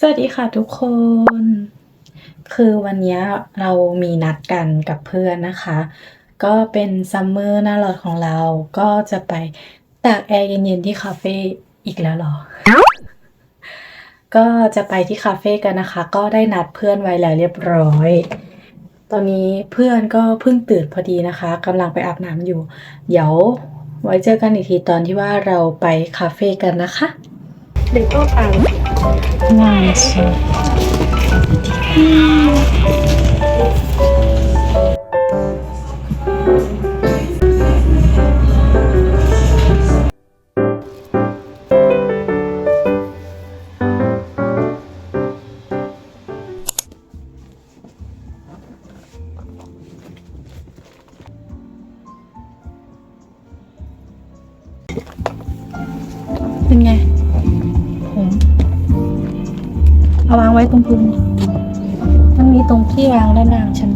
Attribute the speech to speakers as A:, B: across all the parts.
A: สวัสดีค่ะทุกคน คือวันนี้เรามีนัดกันกับเพื่อนนะคะ ก็เป็นซัมเมอร์หน้าร้อนของเรา ก็จะไปตากแอร์เย็นๆที่คาเฟ่อีกแล้วหรอ ก็จะไปที่คาเฟ่กันนะคะ ก็ได้นัดเพื่อนไว้แล้วเรียบร้อย ตอนนี้เพื่อนก็เพิ่งตื่นพอดีนะคะกำลังไปอาบน้ำอยู่ เดี๋ยวไว้เจอกันอีกทีตอนที่ว่าเราไปคาเฟ่กันนะคะ
B: หรือก็ปัง
A: เอาวางไว้ตรงพื้นมันมีตรงที่วางด้านล่างฉัน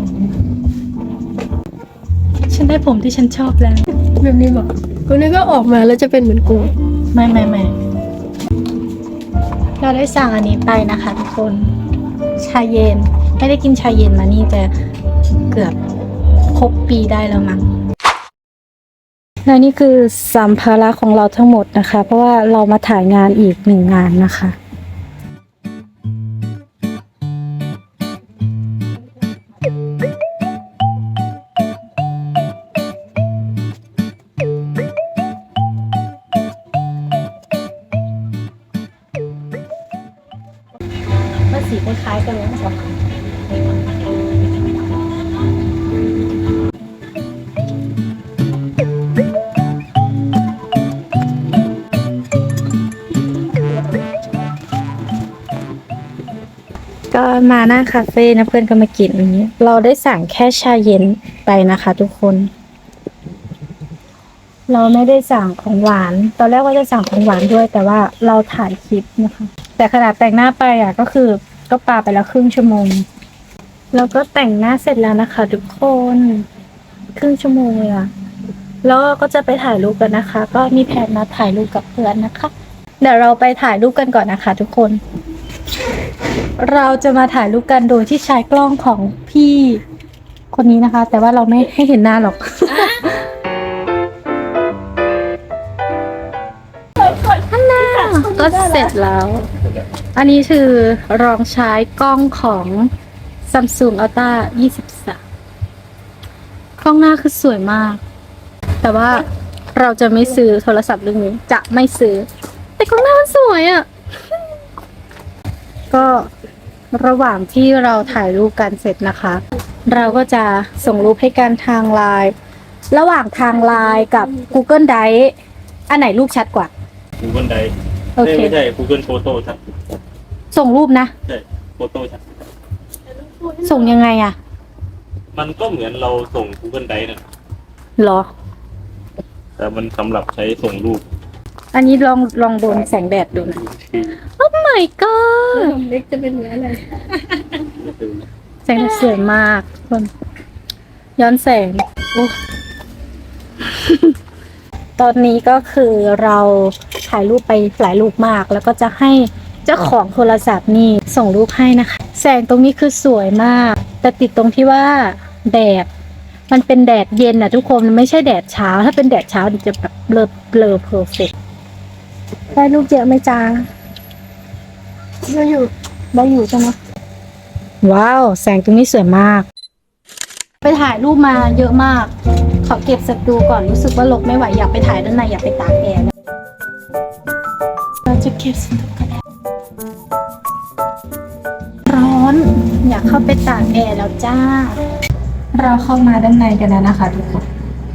A: ฉันได้ผมที่ฉันชอบแล้ว
B: แบบนี้บอกกูนึกว่าออกมาแล้วจะเป็นเหมือนกู
A: ไม่ไม่ไม่เราได้สั่งอันนี้ไปนะคะทุกคน ชาเย็น ไม่ได้กินชาเย็นมานี่แต่เกือบครบปีได้แล้วมั้งและนี่คือสัมภาระของเราทั้งหมดนะคะ เพราะว่าเรามาถ่ายงานอีกหนึ่งงานนะคะ คล้ายกันสองก็มาหน้าคาเฟ่นะเพื่อนก็มากินอันนี้ เราได้สั่งแค่ชาเย็นไปนะคะทุกคน เราไม่ได้สั่งของหวาน ตอนแรกว่าจะสั่งของหวานด้วย แต่ว่าเราถ่ายคลิปนะคะ แต่ขนาดแต่งหน้าไปอะก็คือ ก็ปาไปแล้วครึ่งชั่วโมง แล้วก็แต่งหน้าเสร็จแล้วนะคะ ทุกคน ครึ่งชั่วโมงเลยอะแล้วก็จะไปถ่ายรูปกันนะคะ ก็มีแผนมาถ่ายรูปกับเพื่อนนะคะ เดี๋ยวเราไปถ่ายรูปกันก่อนนะคะ ทุกคน เราจะมาถ่ายรูปกันโดยที่ใช้กล้องของพี่คนนี้นะคะ แต่ว่าเราไม่ให้เห็นหน้าหรอกก็เสร็จแล้ว อันนี้คือลองใช้กล้องของ Samsung Ultra 23 กล้องหน้าคือสวยมาก แต่ว่าเราจะไม่ซื้อโทรศัพท์รุ่นนี้จะไม่ซื้อ แต่กล้องหน้ามันสวยอะ่ะ ก็ระหว่างที่เราถ่ายรูปกันเสร็จนะคะ เราก็จะส่งรูปให้กันทางไลน์ระหว่างทางไลน์กับ Google Drive อันไหนรูปชัดกว่า
C: Google Drive
A: โอเค
C: ไม่ใช่ Google Photo ชัด
A: ส่งรูปนะ
C: ใช่ Photo ชัด
A: ส่งยังไงอะ
C: มันก็เหมือนเราส่ง Google Drive นะ
A: เหรอ
C: แต่มันสำหรับใช้ส่งรูป
A: อันนี้ลองลองโดนแสงแดดดูนะโอ้ my
B: แล้ว
A: god
B: ผมเล็กจะเป็นเหมือนอะไร
A: แสงแดดสวยมากทุกคนย้อนแสงโอ้ ตอนนี้ก็คือเรา ถ่ายรูปไปหลายรูปมาก แล้วก็จะให้เจ้าของโทรศัพท์นี่ส่งรูปให้นะคะ แสงตรงนี้คือสวยมาก แต่ติดตรงที่ว่าแดดมันเป็นแดดเย็นนะทุกคนมันไม่ใช่แดดเช้า ถ้าเป็นแดดเช้ามันจะแบบเบลอเบลอเพอร์เฟกได้รูปเยอะไหมจ้า
B: เราอยู่
A: ได้อยู่ใช่ไหมว้าว แสงตรงนี้สวยมาก ไปถ่ายรูปมาเยอะมาก ขอเก็บสตูก่อนรู้สึกว่าลกไม่ไหวอยากไปถ่ายด้านในอยากไปตากแอร์เรา จะเก็บสตูกันแล้วร้อนอยากเข้าไปตากแอร์แล้วจ้า เราเข้ามาด้านในกันแล้วนะคะทุกคน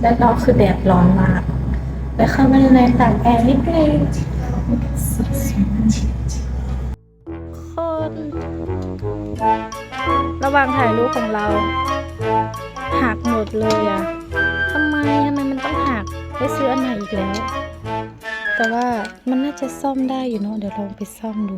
A: ด้านนอกคือแดดร้อนมากไปเข้ามาด้านในตากแอร์นิดนึงคนระหว่างถ่ายรูปของเราหักหมดเลยอะทำไมทำไมมันต้องหักไปซื้ออันใหม่อีกแล้ว แต่ว่ามันน่าจะซ่อมได้อยู่เนาะเดี๋ยวลองไปซ่อมดู